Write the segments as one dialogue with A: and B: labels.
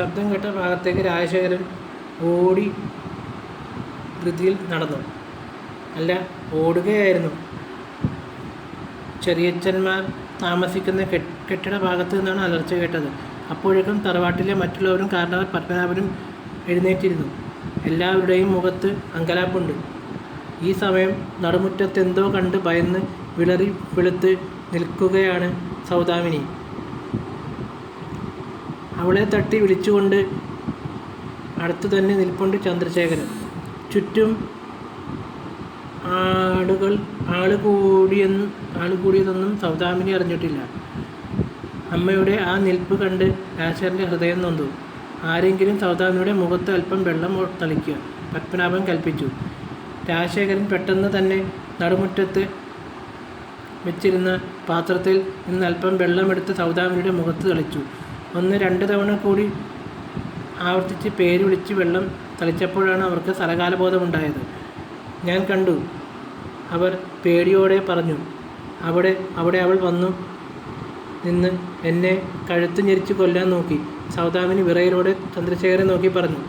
A: ശബ്ദം കേട്ട ഭാഗത്തേക്ക് രാജശേഖരൻ ഓടി ധൃതിയിൽ നടന്നു. അല്ല ഓടുകയായിരുന്നു. ചെറിയച്ഛന്മാർ താമസിക്കുന്ന കെട്ടിട ഭാഗത്തു നിന്നാണ് അലർച്ച കേട്ടത്. അപ്പോഴേക്കും തറവാട്ടിലെ മറ്റുള്ളവരും കാരണവർ പത്മനാഭനും എഴുന്നേറ്റിരുന്നു. എല്ലാവരുടെയും മുഖത്ത് അങ്കലാപ്പുണ്ട്. ഈ സമയം നടുമുറ്റത്തെന്തോ കണ്ട് ഭയന്ന് വിളറി വെളുത്ത് നിൽക്കുകയാണ് സൗദാമിനി. അവളെ തട്ടി വിളിച്ചുകൊണ്ട് അടുത്തു തന്നെ നിൽപ്പുണ്ട് ചന്ദ്രശേഖരൻ. ചുറ്റും ആടുകൾ ആൾ കൂടിയെന്ന് ആൾ കൂടിയതൊന്നും സൗദാമിനി അറിഞ്ഞിട്ടില്ല. അമ്മയുടെ ആ നിൽപ്പ് കണ്ട് ആശാറിന്റെ ഹൃദയം നൊന്തു. ആരെങ്കിലും സൗദാമിനിയുടെ മുഖത്ത് അല്പം വെള്ളം തളിക്കുക. പത്മനാഭൻ കൽപ്പിച്ചു. രാജശേഖരൻ പെട്ടെന്ന് തന്നെ നടുമുറ്റത്ത് വെച്ചിരുന്ന പാത്രത്തിൽ നിന്ന് അല്പം വെള്ളമെടുത്ത് സൗദാമിനിയുടെ മുഖത്ത് തളിച്ചു. ഒന്ന് രണ്ട് തവണ കൂടി ആവർത്തിച്ച് പേര് വിളിച്ച് വെള്ളം തളിച്ചപ്പോഴാണ് അവർക്ക് സ്ഥലകാലബോധമുണ്ടായത് ഞാൻ കണ്ടു. അവർ പേടിയോടെ പറഞ്ഞു അവിടെ അവിടെ അവൾ വന്നു. നിന്ന് എന്നെ കഴുത്ത് ഞെരിച്ച് കൊല്ലാൻ നോക്കി. സൗദാമിനി വിറയിലൂടെ ചന്ദ്രശേഖരൻ നോക്കി പറഞ്ഞു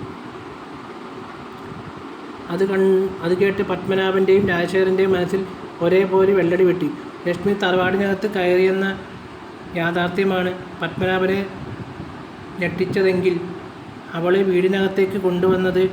A: അത് കൺ അത് കേട്ട് പത്മനാഭന്റെയും രാജശേഖരന്റെയും മനസ്സിൽ ഒരേപോലെ വെള്ളടി വെട്ടി. ലക്ഷ്മി തറവാടിനകത്ത് കയറിയെന്ന യാഥാർത്ഥ്യമാണ് പത്മനാഭനെ ഞെട്ടിച്ചതെങ്കിൽ അവളെ വീടിനകത്തേക്ക് കൊണ്ടുവന്നത്